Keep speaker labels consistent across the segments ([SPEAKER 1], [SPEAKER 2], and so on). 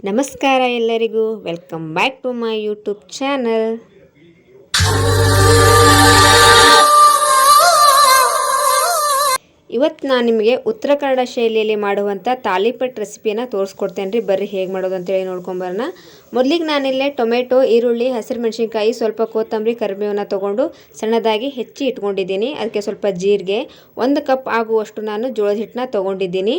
[SPEAKER 1] ನಮಸ್ಕಾರ ಎಲ್ಲರಿಗೂ. Welcome back to my YouTube channel ಇವತ್ತು ನಾನು ನಿಮಗೆ ಉತ್ತರ ಕನ್ನಡ ಶೈಲಿಯಲ್ಲಿ ಮಾಡುವಂಥ ತಾಲಿಪಟ್ ರೆಸಿಪಿಯನ್ನು ತೋರಿಸ್ಕೊಡ್ತೇನೆ ರೀ ಬರ್ರಿ ಹೇಗೆ ಮಾಡೋದು ಅಂತೇಳಿ ನೋಡ್ಕೊಂಬರೋಣ ಮೊದಲಿಗೆ ನಾನಿಲ್ಲೇ ಟೊಮೆಟೊ, ಈರುಳ್ಳಿ, ಹಸಿರು ಮೆಣಸಿನ್ಕಾಯಿ, ಸ್ವಲ್ಪ ಕೊತ್ತಂಬರಿ, ಕರಿಬೇವನ್ನ ತೊಗೊಂಡು ಸಣ್ಣದಾಗಿ ಹೆಚ್ಚಿ ಇಟ್ಕೊಂಡಿದ್ದೀನಿ. ಅದಕ್ಕೆ ಸ್ವಲ್ಪ ಜೀರಿಗೆ, ಒಂದು ಕಪ್ ಆಗುವಷ್ಟು ನಾನು ಜೋಳದ ಹಿಟ್ಟನ್ನ ತೊಗೊಂಡಿದ್ದೀನಿ.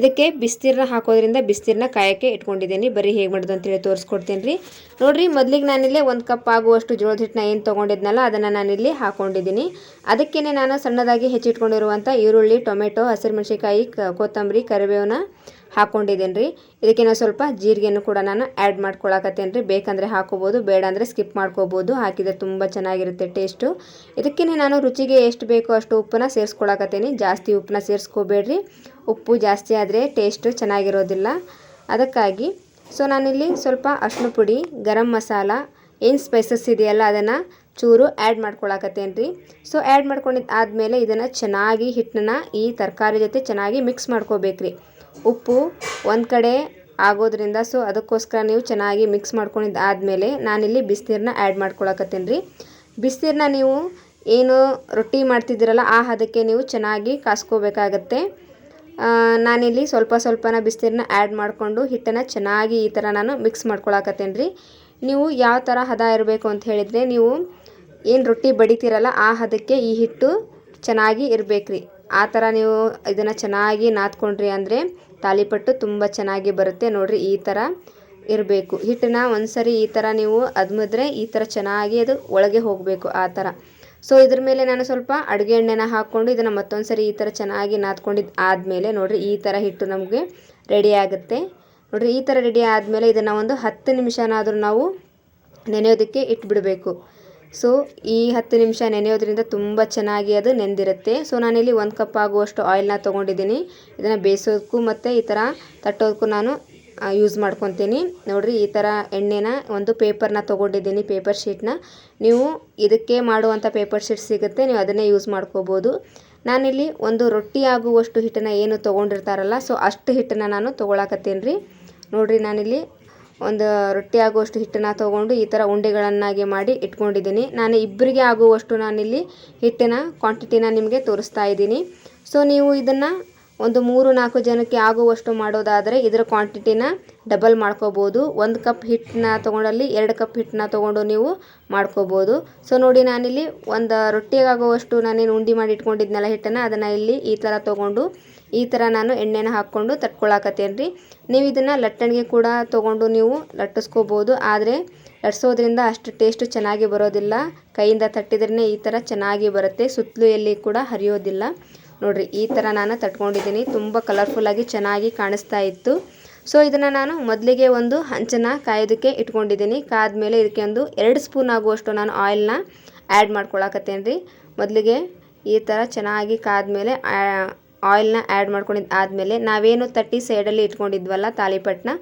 [SPEAKER 1] ಇದಕ್ಕೆ ಬಿಸ್ತೀರ್ನ ಹಾಕೋದ್ರಿಂದ ಬಿಸ್ತೀರ್ನ ಕಾಯೋಕ್ಕೆ ಇಟ್ಕೊಂಡಿದ್ದೀನಿ. ಬರೀ ಹೇಗೆ ಮಾಡೋದು ಅಂತೇಳಿ ತೋರಿಸ್ಕೊಡ್ತೀನಿ ರೀ. ನೋಡಿರಿ, ಮೊದಲಿಗೆ ನಾನಿಲ್ಲೇ ಒಂದು ಕಪ್ ಆಗುವಷ್ಟು ಜೋಳದ ಹಿಟ್ಟನ್ನ ಏನು ತೊಗೊಂಡಿದ್ನಲ್ಲ, ಅದನ್ನು ನಾನಿಲ್ಲಿ ಹಾಕ್ಕೊಂಡಿದ್ದೀನಿ ಅದಕ್ಕೇ ನಾನು ಸಣ್ಣದಾಗಿ ಹೆಚ್ಚಿಟ್ಕೊಂಡಿರುವಂಥ ಈರುಳ್ಳಿ, ಟೊಮೆಟೊ, ಹಸಿರು ಮೆಣಸಿನ್ಕಾಯಿ ಕೊತ್ತಂಬರಿ, ಕರಿಬೇವನ್ನ ಹಾಕ್ಕೊಂಡಿದ್ದೀನಿ ರೀ ಇದಕ್ಕೆ ನಾವು ಸ್ವಲ್ಪ ಜೀರಿಗೆನೂ ಕೂಡ ನಾನು ಆ್ಯಡ್ ಮಾಡ್ಕೊಳಕತ್ತೇನೆ ರೀ ಬೇಕಂದರೆ ಹಾಕೋಬೋದು, ಬೇಡ ಅಂದರೆ ಸ್ಕಿಪ್ ಮಾಡ್ಕೋಬೋದು. ಹಾಕಿದರೆ ತುಂಬ ಚೆನ್ನಾಗಿರುತ್ತೆ ಟೇಸ್ಟು ಇದಕ್ಕೆ ನಾನು ರುಚಿಗೆ ಎಷ್ಟು ಬೇಕೋ ಅಷ್ಟು ಉಪ್ಪನ್ನ ಸೇರಿಸ್ಕೊಳಕತ್ತೀನಿ. ಜಾಸ್ತಿ ಉಪ್ಪನ್ನ ಸೇರಿಸ್ಕೋಬೇಡ್ರಿ. ಉಪ್ಪು ಜಾಸ್ತಿ ಆದರೆ ಟೇಸ್ಟು ಚೆನ್ನಾಗಿರೋದಿಲ್ಲ. ಅದಕ್ಕಾಗಿ ಸೊ ನಾನಿಲ್ಲಿ ಸ್ವಲ್ಪ ಅರ್ಶಿನ ಪುಡಿ, ಗರಂ ಮಸಾಲ, ಏನು ಸ್ಪೈಸಸ್ ಇದೆಯಲ್ಲ ಅದನ್ನು ಚೂರು ಆ್ಯಡ್ ಮಾಡ್ಕೊಳಕತ್ತೇನೆ ರೀ ಸೊ ಆ್ಯಡ್ ಮಾಡ್ಕೊಂಡಿದ್ದು ಆದಮೇಲೆ ಇದನ್ನು ಚೆನ್ನಾಗಿ ಹಿಟ್ಟನ್ನ ಈ ತರಕಾರಿ ಜೊತೆ ಚೆನ್ನಾಗಿ ಮಿಕ್ಸ್ ಮಾಡ್ಕೋಬೇಕ್ರಿ. ಉಪ್ಪು ಒಂದು ಕಡೆ ಆಗೋದ್ರಿಂದ ಸೊ ಅದಕ್ಕೋಸ್ಕರ ನೀವು ಚೆನ್ನಾಗಿ ಮಿಕ್ಸ್ ಮಾಡ್ಕೊಂಡಿದ್ದು ಆದಮೇಲೆ ನಾನಿಲ್ಲಿ ಬಿಸಿನೀರನ್ನ ಆ್ಯಡ್ ಮಾಡ್ಕೊಳಕತ್ತೀನಿ ರೀ. ಬಿಸಿನೀರನ್ನ ನೀವು ಏನು ರೊಟ್ಟಿ ಮಾಡ್ತಿದ್ದೀರಲ್ಲ ಆ ಹದಕ್ಕೆ ನೀವು ಚೆನ್ನಾಗಿ ಕಾಸ್ಕೋಬೇಕಾಗತ್ತೆ. ನಾನಿಲ್ಲಿ ಸ್ವಲ್ಪ ಸ್ವಲ್ಪನ ಬಿಸಿನೀರನ್ನ ಆ್ಯಡ್ ಮಾಡಿಕೊಂಡು ಹಿಟ್ಟನ್ನು ಚೆನ್ನಾಗಿ ಈ ಥರ ನಾನು ಮಿಕ್ಸ್ ಮಾಡ್ಕೊಳಕತ್ತೇನೆ ರೀ. ನೀವು ಯಾವ ಥರ ಹದ ಇರಬೇಕು ಅಂತ ಹೇಳಿದರೆ ನೀವು ಏನು ರೊಟ್ಟಿ ಬಡಿತೀರಲ್ಲ ಆ ಹದಕ್ಕೆ ಈ ಹಿಟ್ಟು ಚೆನ್ನಾಗಿ ಇರಬೇಕ್ರಿ ಆ ಥರ ನೀವು ಇದನ್ನು ಚೆನ್ನಾಗಿ ನಾದ್ಕೊಂಡ್ರಿ ಅಂದರೆ ತಾಲಿಪಟ್ಟು ತುಂಬ ಚೆನ್ನಾಗಿ ಬರುತ್ತೆ. ನೋಡಿರಿ ಈ ಥರ ಇರಬೇಕು. ಹಿಟ್ಟನ್ನ ಒಂದು ಸರಿ ಈ ಥರ ನೀವು ಅದ್ಮಿದ್ರೆ ಈ ಥರ ಚೆನ್ನಾಗಿ ಅದು ಒಳಗೆ ಹೋಗಬೇಕು ಆ ಥರ ಸೊ ಇದ್ರ ಮೇಲೆ ನಾನು ಸ್ವಲ್ಪ ಅಡುಗೆ ಎಣ್ಣೆನ ಹಾಕ್ಕೊಂಡು ಇದನ್ನು ಮತ್ತೊಂದು ಸರಿ ಈ ಥರ ಚೆನ್ನಾಗಿ ನಾದ್ಕೊಂಡಿದ್ದು ಆದಮೇಲೆ ನೋಡಿರಿ ಈ ಥರ ಹಿಟ್ಟು ನಮಗೆ ರೆಡಿ ಆಗುತ್ತೆ. ನೋಡಿರಿ ಈ ಥರ ರೆಡಿ ಆದಮೇಲೆ ಇದನ್ನು ಒಂದು ಹತ್ತು ನಿಮಿಷನಾದರೂ ನಾವು ನೆನೆಯೋದಕ್ಕೆ ಇಟ್ಬಿಡಬೇಕು. ಸೊ ಈ ಹತ್ತು ನಿಮಿಷ ನೆನೆಯೋದ್ರಿಂದ ತುಂಬ ಚೆನ್ನಾಗಿ ಅದು ನೆಂದಿರುತ್ತೆ. ಸೊ ನಾನಿಲ್ಲಿ ಒಂದು ಕಪ್ ಆಗುವಷ್ಟು ಆಯಿಲ್ನ ತೊಗೊಂಡಿದ್ದೀನಿ. ಇದನ್ನು ಬೇಯಿಸೋದಕ್ಕೂ ಮತ್ತು ಈ ಥರ ತಟ್ಟೋದಕ್ಕೂ ನಾನು ಯೂಸ್ ಮಾಡ್ಕೊತೀನಿ. ನೋಡಿರಿ, ಈ ಥರ ಎಣ್ಣೆನ ಒಂದು ಪೇಪರ್ನ ತೊಗೊಂಡಿದ್ದೀನಿ ಪೇಪರ್ ಶೀಟ್ನ ನೀವು ಇದಕ್ಕೆ ಮಾಡುವಂಥ ಪೇಪರ್ ಶೀಟ್ ಸಿಗುತ್ತೆ, ನೀವು ಅದನ್ನೇ ಯೂಸ್ ಮಾಡ್ಕೋಬೋದು. ನಾನಿಲ್ಲಿ ಒಂದು ರೊಟ್ಟಿ ಆಗುವಷ್ಟು ಹಿಟ್ಟನ್ನು ಏನು ತೊಗೊಂಡಿರ್ತಾರಲ್ಲ ಸೊ ಅಷ್ಟು ಹಿಟ್ಟನ್ನು ನಾನು ತೊಗೊಳಕತ್ತೀನಿ ರೀ. ನೋಡಿರಿ, ನಾನಿಲ್ಲಿ ಒಂದು ರೊಟ್ಟಿ ಆಗುವಷ್ಟು ಹಿಟ್ಟನ್ನು ತೊಗೊಂಡು ಈ ಥರ ಉಂಡೆಗಳನ್ನಾಗಿ ಮಾಡಿ ಇಟ್ಕೊಂಡಿದ್ದೀನಿ. ನಾನು ಇಬ್ಬರಿಗೆ ಆಗುವಷ್ಟು ನಾನಿಲ್ಲಿ ಹಿಟ್ಟಿನ ಕ್ವಾಂಟಿಟಿನ ನಿಮಗೆ ತೋರಿಸ್ತಾ ಇದ್ದೀನಿ. ಸೊ ನೀವು ಇದನ್ನು ಒಂದು ಮೂರು ನಾಲ್ಕು ಜನಕ್ಕೆ ಆಗುವಷ್ಟು ಮಾಡೋದಾದರೆ ಇದರ ಕ್ವಾಂಟಿಟಿನ ಡಬಲ್ ಮಾಡ್ಕೋಬೋದು. ಒಂದು ಕಪ್ ಹಿಟ್ಟನ್ನ ತೊಗೊಂಡಲ್ಲಿ ಎರಡು ಕಪ್ ಹಿಟ್ಟನ್ನ ತೊಗೊಂಡು ನೀವು ಮಾಡ್ಕೋಬೋದು. ಸೊ ನೋಡಿ ನಾನಿಲ್ಲಿ ಒಂದು ರೊಟ್ಟಿಗಾಗುವಷ್ಟು ನಾನೇನು ಉಂಡೆ ಮಾಡಿ ಇಟ್ಕೊಂಡಿದ್ನಲ್ಲ ಹಿಟ್ಟನ್ನು, ಅದನ್ನು ಇಲ್ಲಿ ಈ ಥರ ತೊಗೊಂಡು ಈ ಥರ ನಾನು ಎಣ್ಣೆನ ಹಾಕ್ಕೊಂಡು ತಟ್ಕೊಳಕತ್ತೇನೆ ರೀ ನೀವು ಇದನ್ನು ಲಟ್ಟಣಿಗೆ ಕೂಡ ತೊಗೊಂಡು ನೀವು ಲಟ್ಟಿಸ್ಕೋಬೋದು. ಆದರೆ ಲಟ್ಸೋದ್ರಿಂದ ಅಷ್ಟು ಟೇಸ್ಟು ಚೆನ್ನಾಗಿ ಬರೋದಿಲ್ಲ. ಕೈಯಿಂದ ತಟ್ಟಿದ್ರೇ ಈ ಥರ ಚೆನ್ನಾಗಿ ಬರುತ್ತೆ. ಸುತ್ತಲೂ ಎಲ್ಲಿ ಕೂಡ ಹರಿಯೋದಿಲ್ಲ. ನೋಡಿರಿ, ಈ ಥರ ನಾನು ತಟ್ಕೊಂಡಿದ್ದೀನಿ. ತುಂಬ ಕಲರ್ಫುಲ್ಲಾಗಿ ಚೆನ್ನಾಗಿ ಕಾಣಿಸ್ತಾ ಇತ್ತು. ಸೊ ಇದನ್ನು ನಾನು ಮೊದಲಿಗೆ ಒಂದು ಹಂಚನ ಕಾಯೋದಕ್ಕೆ ಇಟ್ಕೊಂಡಿದ್ದೀನಿ. ಕಾದ್ಮೇಲೆ ಇದಕ್ಕೆ ಒಂದು ಎರಡು ಸ್ಪೂನ್ ಆಗುವಷ್ಟು ನಾನು ಆಯಿಲ್ನ ಆ್ಯಡ್ ಮಾಡ್ಕೊಳಕತ್ತೇನೆ ರೀ ಮೊದಲಿಗೆ ಈ ಥರ ಚೆನ್ನಾಗಿ ಕಾದ್ಮೇಲೆ ಆಯಿಲ್ನ ಆ್ಯಡ್ ಮಾಡ್ಕೊಂಡಿದ್ದು ಆದಮೇಲೆ ನಾವೇನು ತಟ್ಟಿ ಸೈಡಲ್ಲಿ ಇಟ್ಕೊಂಡಿದ್ವಲ್ಲ ತಾಳಿಪಟ್ಟನ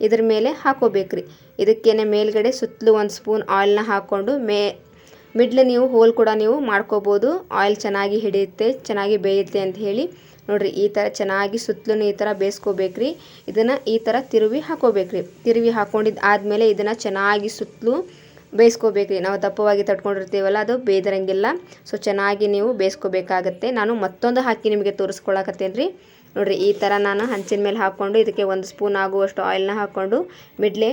[SPEAKER 1] ಇದ್ರ ಮೇಲೆ ಹಾಕೋಬೇಕ್ರಿ. ಇದಕ್ಕೇನೆ ಮೇಲ್ಗಡೆ ಸುತ್ತಲೂ ಒಂದು ಸ್ಪೂನ್ ಆಯಿಲ್ನ ಹಾಕ್ಕೊಂಡು ಮೇ, ಮಿಡ್ಲ್ ನೀವು ಹೋಲ್ ಕೂಡ ನೀವು ಮಾಡ್ಕೋಬೋದು. ಆಯಿಲ್ ಚೆನ್ನಾಗಿ ಹಿಡಿಯುತ್ತೆ, ಚೆನ್ನಾಗಿ ಬೇಯುತ್ತೆ ಅಂತ ಹೇಳಿ. ನೋಡಿರಿ, ಈ ಥರ ಚೆನ್ನಾಗಿ ಸುತ್ತಲೂ ಈ ಥರ ಬೇಯಿಸ್ಕೋಬೇಕ್ರಿ. ಇದನ್ನು ಈ ಥರ ತಿರುವಿ ಹಾಕೋಬೇಕ್ರಿ. ತಿರುವಿ ಹಾಕ್ಕೊಂಡಿದ್ದು ಆದಮೇಲೆ ಇದನ್ನು ಚೆನ್ನಾಗಿ ಸುತ್ತಲೂ ಬೇಯಿಸ್ಕೋಬೇಕ್ರಿ ನಾವು ದಪ್ಪವಾಗಿ ತಟ್ಕೊಂಡಿರ್ತೀವಲ್ಲ, ಅದು ಬೇದರಂಗಿಲ್ಲ ಸೊ ಚೆನ್ನಾಗಿ ನೀವು ಬೇಯಿಸ್ಕೋಬೇಕಾಗತ್ತೆ. ನಾನು ಮತ್ತೊಂದು ಹಾಕಿ ನಿಮಗೆ ತೋರಿಸ್ಕೊಳಕತ್ತೇನೆ ರೀ ನೋಡಿರಿ, ಈ ಥರ ನಾನು ಹಂಚಿನ ಮೇಲೆ ಹಾಕ್ಕೊಂಡು, ಇದಕ್ಕೆ ಒಂದು ಸ್ಪೂನ್ ಆಗುವಷ್ಟು ಆಯಿಲ್ನ ಹಾಕ್ಕೊಂಡು, ಮಿಡ್ಲೆ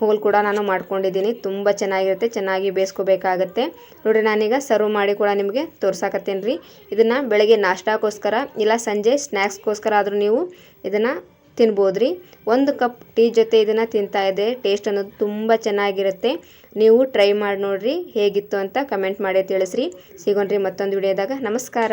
[SPEAKER 1] ಹೋಲ್ ಕೂಡ ನಾನು ಮಾಡ್ಕೊಂಡಿದ್ದೀನಿ. ತುಂಬ ಚೆನ್ನಾಗಿರುತ್ತೆ, ಚೆನ್ನಾಗಿ ಬೇಯಿಸ್ಕೋಬೇಕಾಗತ್ತೆ. ನೋಡಿರಿ, ನಾನೀಗ ಸರ್ವ್ ಮಾಡಿ ಕೂಡ ನಿಮಗೆ ತೋರ್ಸಾಕತ್ತೇನೆ ರೀ ಇದನ್ನು ಬೆಳಗ್ಗೆ ನಾಷ್ಟಾಕ್ಕೋಸ್ಕರ ಇಲ್ಲ ಸಂಜೆ ಸ್ನ್ಯಾಕ್ಸ್ಗೋಸ್ಕರ ಆದರೂ ನೀವು ಇದನ್ನು ತಿನ್ಬೋದು ರೀ ಒಂದು ಕಪ್ ಟೀ ಜೊತೆ ಇದನ್ನು ತಿಂತಾ ಇದೆ ಟೇಸ್ಟ್ ಅನ್ನೋದು ತುಂಬ ಚೆನ್ನಾಗಿರುತ್ತೆ. ನೀವು ಟ್ರೈ ಮಾಡಿ ನೋಡಿರಿ ಹೇಗಿತ್ತು ಅಂತ ಕಮೆಂಟ್ ಮಾಡಿ ತಿಳಿಸ್ರಿ. ಸಿಗೋಣ್ರಿ ಮತ್ತೊಂದು ವಿಡಿಯೋದಾಗ. ನಮಸ್ಕಾರ.